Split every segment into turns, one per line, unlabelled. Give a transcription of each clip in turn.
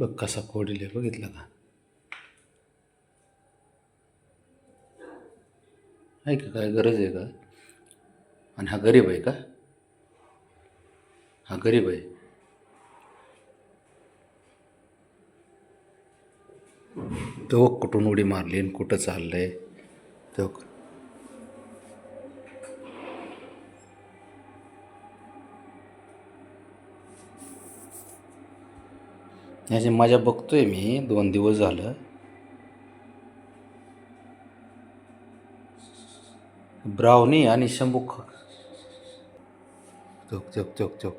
बघ कसा फोडले आहे बघितलं का? आहे का काय? गरज आहे का? आणि हा गरीब आहे का? हा गरीब आहे. तो कुठून उडी मारली आणि कुठं चाललंय? तो ह्याची मजा बघतोय मी दोन दिवस झालं. ब्राउनी आणि शंभू चोक चोक चोक चोक.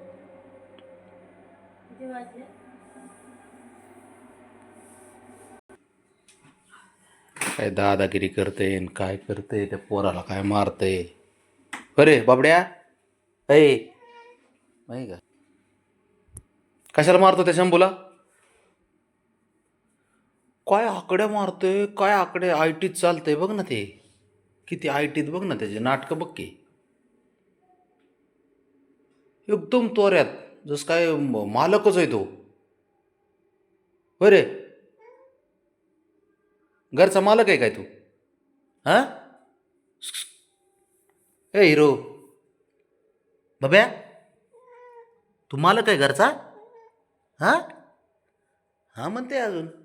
काय दादागिरी करते आणि काय करते त्या पोराला काय मारते? अरे बाबड्या! ऐ! नाही का? कशाला मारतो त्या शंभूला? काय आकड्या मारतोय? काय आकडे? आय टीत चालतंय बघ ना ते. किती आय टीत बघ ना त्याचे नाटकं बघ की. एकदम तोऱ्यात जसं काय मालकच आहे तो. होय रे. घरचा मालक आहे काय तू? हां? ए हिरो. बब्या तू मालक आहे घरचा? हां? हां म्हणते अजून.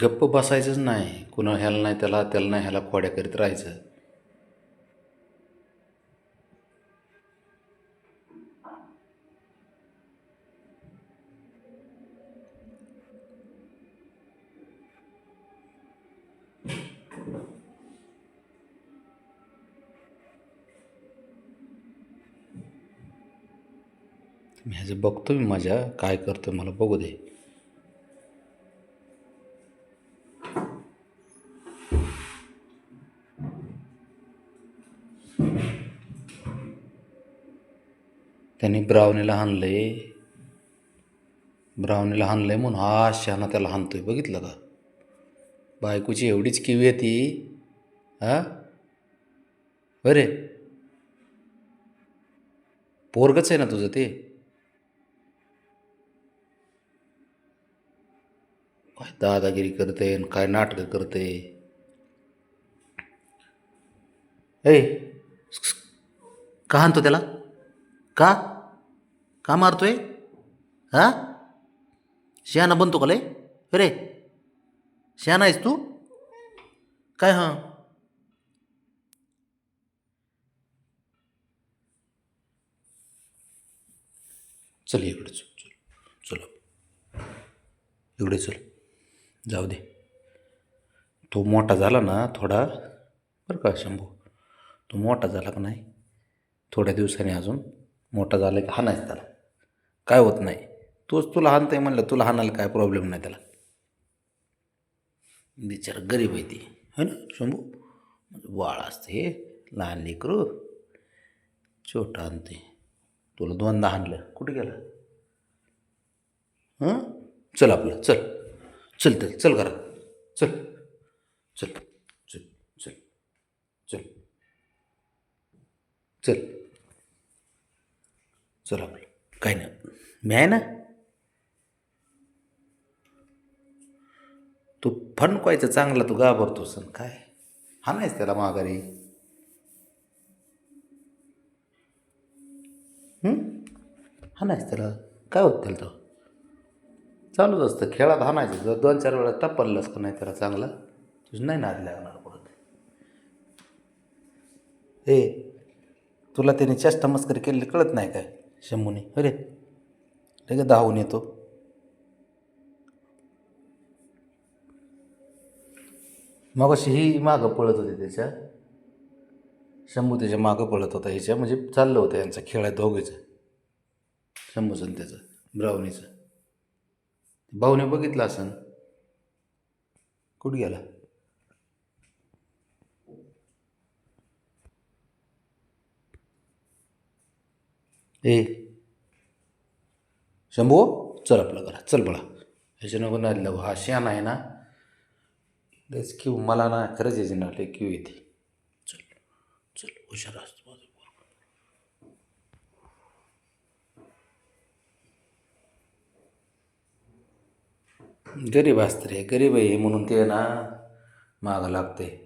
गप्प बसायचंच नाही. कुणा ह्याला नाही त्याला त्याला नाही ह्याला खोड्या करीत राहायचं. मी ह्याचं बघतो मी माझ्या काय करतो मला बघू दे. त्यांनी ब्रावणीला हाणलं आहे ब्रावणीला हाणलं आहे म्हणून हा शहाणा त्याला हाणतोय. बघितलं का? बायकोची एवढीच किवी आहे ती. हा? बरे पोरगच आहे ना तुझं ते? काय दादागिरी करते आणि काय नाटकं करते ऐ का हाणतो त्याला? का? का मारतोय? हा? शहाणा बनतो का लय? अरे शहाणा आहेस तू? काय हां? चल इकडे चल चल चल. इकडे चल. जाऊ दे. तो मोठा झाला ना थोडा बरं का शंभू? तो मोठा झाला का नाही? थोड्या दिवसांनी अजून. मोठा झाला की हाणायचं त्याला. काय होत नाही. तोच तुला हाणताय म्हणलं तुला हाणायला काय प्रॉब्लेम नाही त्याला. बिचारा गरीब आहे ती. है ना शंभू? म्हणजे बाळ असते हे. लहान लेकरू. छोटा आणते तुला दोनदा हाणलं. कुठे गेलं? हां? चल आपलं चल. चल चल चल घरात. चल. चल. चल. चल. चल. चल. चला आपलं काय नाही. मी आहे ना? तू फणकवायचं चांगला तू घाबरतोस काय? हा नाहीच त्याला माघारी. हा? नाहीच त्याला? काय होत त्याला तो? चालूच असतं. खेळात हाणायचं. जर दोन चार वेळा टप्पललाच का नाही त्याला चांगला? तुझं नाही नाद लागणार परत. ए तुला त्याने चेष्टा मस्करी केलेली कळत नाही काय? शंभूने. अरे लगे धावून येतो. मग अशी ही मागं पळत होती त्याच्या. शंभू त्याच्या मागं पळत होता ह्याच्या म्हणजे चाललं होतं यांचा खेळ आहे दोघेचा. शंभूचं आणि त्याचा ब्राउनीचं भाऊने बघितला असन. कुठं गेला? ए. शंभू चल आपलं घरा चल बळा. याच्या नको नाही लागू हा शान आहे ना. तेच क्यू मला ना खरंच याची नाटले क्यू येते चल चल हुशार असतो गरीब असतं रे. गरीब आहे म्हणून ते ना माग लागते